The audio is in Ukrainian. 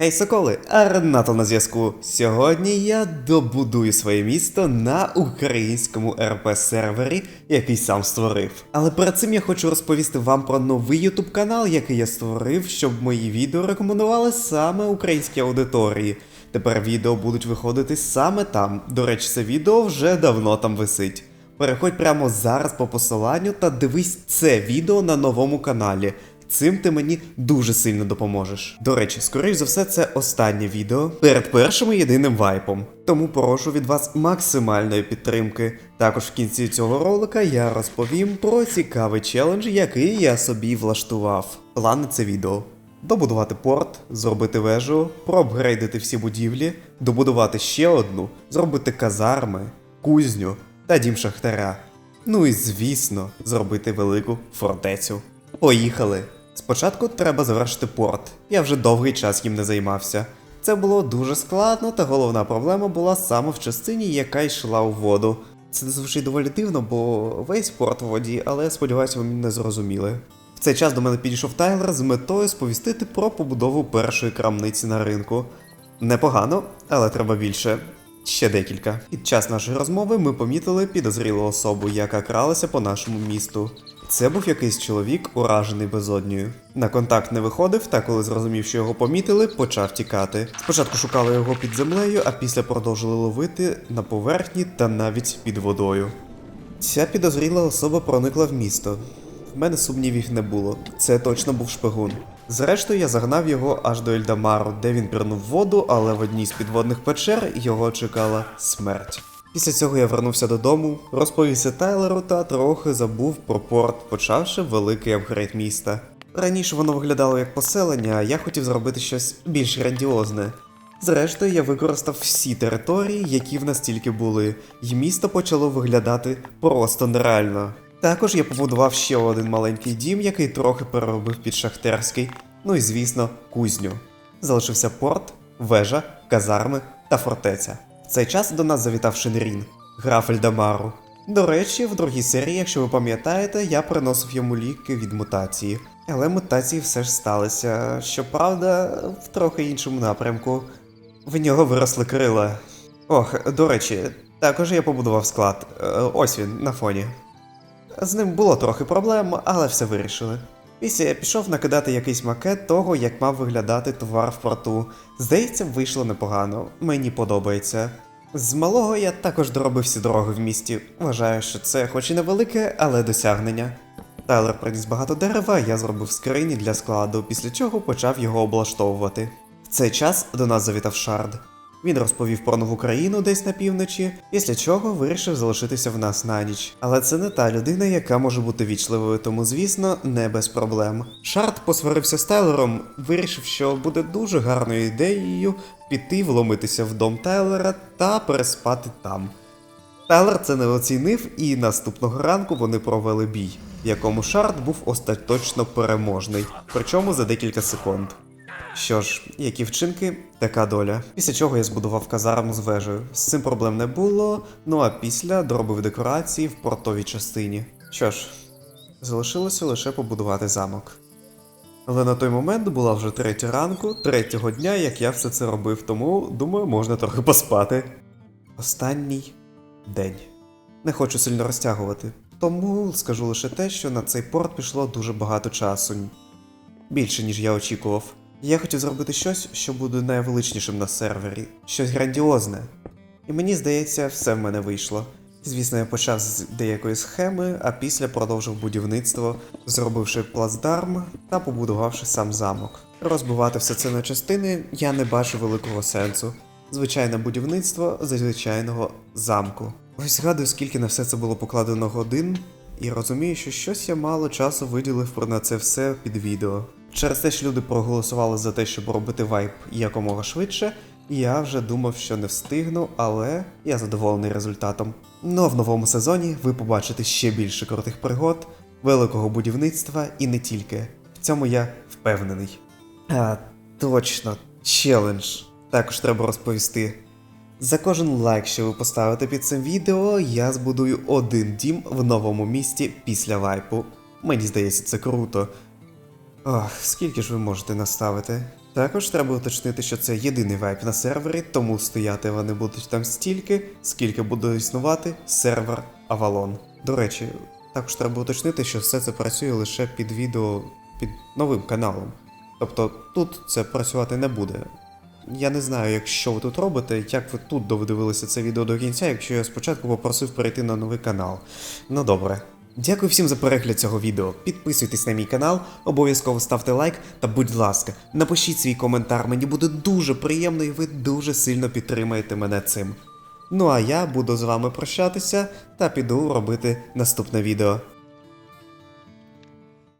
Гей, соколи, Арнатал на зв'язку. Сьогодні я добудую своє місто на українському РП сервері, який сам створив. Але перед цим я хочу розповісти вам про новий YouTube канал, який я створив, щоб мої відео рекомендували саме українській аудиторії. Тепер відео будуть виходити саме там. До речі, це відео вже давно там висить. Переходь прямо зараз по посиланню та дивись це відео на новому каналі. Цим ти мені дуже сильно допоможеш. До речі, скоріш за все, це останнє відео перед першим і єдиним вайпом. Тому прошу від вас максимальної підтримки. Також в кінці цього ролика я розповім про цікавий челендж, який я собі влаштував. План це відео. Добудувати порт, зробити вежу, проапгрейдити всі будівлі, добудувати ще одну, зробити казарми, кузню та дім шахтаря. Ну і звісно, зробити велику фортецю. Поїхали! Спочатку треба завершити порт. Я вже довгий час їм не займався. Це було дуже складно, та головна проблема була саме в частині, яка йшла у воду. Це звучить доволі дивно, бо весь порт у воді, але сподіваюся, ви мене не зрозуміли. В цей час до мене підійшов Тайлер з метою сповістити про побудову першої крамниці на ринку. Непогано, але треба більше. Ще декілька. Під час нашої розмови ми помітили підозрілу особу, яка кралася по нашому місту. Це був якийсь чоловік, уражений безоднею. На контакт не виходив, та коли зрозумів, що його помітили, почав тікати. Спочатку шукали його під землею, а після продовжили ловити на поверхні та навіть під водою. Ця підозріла особа проникла в місто. В мене сумнівів не було. Це точно був шпигун. Зрештою, я загнав його аж до Ельдамару, де він пірнув воду, але в одній з підводних печер його чекала смерть. Після цього я вернувся додому, розповівся Тайлеру та трохи забув про порт, почавши великий апгрейд міста. Раніше воно виглядало як поселення, а я хотів зробити щось більш грандіозне. Зрештою, я використав всі території, які в нас тільки були, і місто почало виглядати просто нереально. Також я побудував ще один маленький дім, який трохи переробив під шахтерський, ну і звісно, кузню. Залишився порт, вежа, казарми та фортеця. Цей час до нас завітав Шенрін, граф Ельдамару. До речі, в другій серії, якщо ви пам'ятаєте, я приносив йому ліки від мутації. Але мутації все ж сталися, щоправда, в трохи іншому напрямку. В нього виросли крила. Ох, до речі, також я побудував склад. Е, Ось він на фоні. З ним було трохи проблем, але все вирішили. Після я пішов накидати якийсь макет того, як мав виглядати товар в порту. Здається, вийшло непогано, мені подобається. З малого я також доробив всі дороги в місті. Вважаю, що це хоч і невелике, але досягнення. Тайлер приніс багато дерева, я зробив скрині для складу, після чого почав його облаштовувати. В цей час до нас завітав Шард. Він розповів про нову країну десь на півночі, після чого вирішив залишитися в нас на ніч. Але це не та людина, яка може бути вічливою, тому звісно, не без проблем. Шард посварився з Тайлером, вирішив, що буде дуже гарною ідеєю піти вломитися в дом Тайлера та переспати там. Тайлер це не оцінив, і наступного ранку вони провели бій, в якому Шард був остаточно переможний, причому за декілька секунд. Що ж, які вчинки, така доля. Після чого я збудував казарму з вежею. З цим проблем не було, ну а після доробив декорації в портовій частині. Що ж, залишилося лише побудувати замок. Але на той момент була вже третя ранку, третього дня, як я все це робив, тому думаю, можна трохи поспати. Останній день. Не хочу сильно розтягувати, тому скажу лише те, що на цей порт пішло дуже багато часу. Більше, ніж я очікував. Я хотів зробити щось, що буде найвеличнішим на сервері, щось грандіозне. І мені здається, все в мене вийшло. Звісно, я почав з деякої схеми, а після продовжив будівництво, зробивши плацдарм та побудувавши сам замок. Розбивати все це на частини я не бачу великого сенсу. Звичайне будівництво звичайного замку. Ось згадую, скільки на все це було покладено годин, і розумію, що щось я мало часу виділив про на це все під відео. Через те, що люди проголосували за те, щоб робити вайп якомога швидше, я вже думав, що не встигну, але я задоволений результатом. Ну а в новому сезоні ви побачите ще більше крутих пригод, великого будівництва і не тільки. В цьому я впевнений. А, точно, челендж. Також треба розповісти. За кожен лайк, що ви поставите під цим відео, я збудую один дім в новому місті після вайпу. Мені здається, це круто. Ох, скільки ж ви можете наставити? Також треба уточнити, що це єдиний вайп на сервері, тому стояти вони будуть там стільки, скільки буде існувати сервер Avalon. До речі, також треба уточнити, що все це працює лише під відео під новим каналом. Тобто тут це працювати не буде. Я не знаю, якщо ви тут робите, як ви тут додивилися це відео до кінця, якщо я спочатку попросив перейти на новий канал. Ну добре. Дякую всім за перегляд цього відео. Підписуйтесь на мій канал, обов'язково ставте лайк та, будь ласка, напишіть свій коментар. Мені буде дуже приємно і ви дуже сильно підтримаєте мене цим. Ну а я буду з вами прощатися та піду робити наступне відео.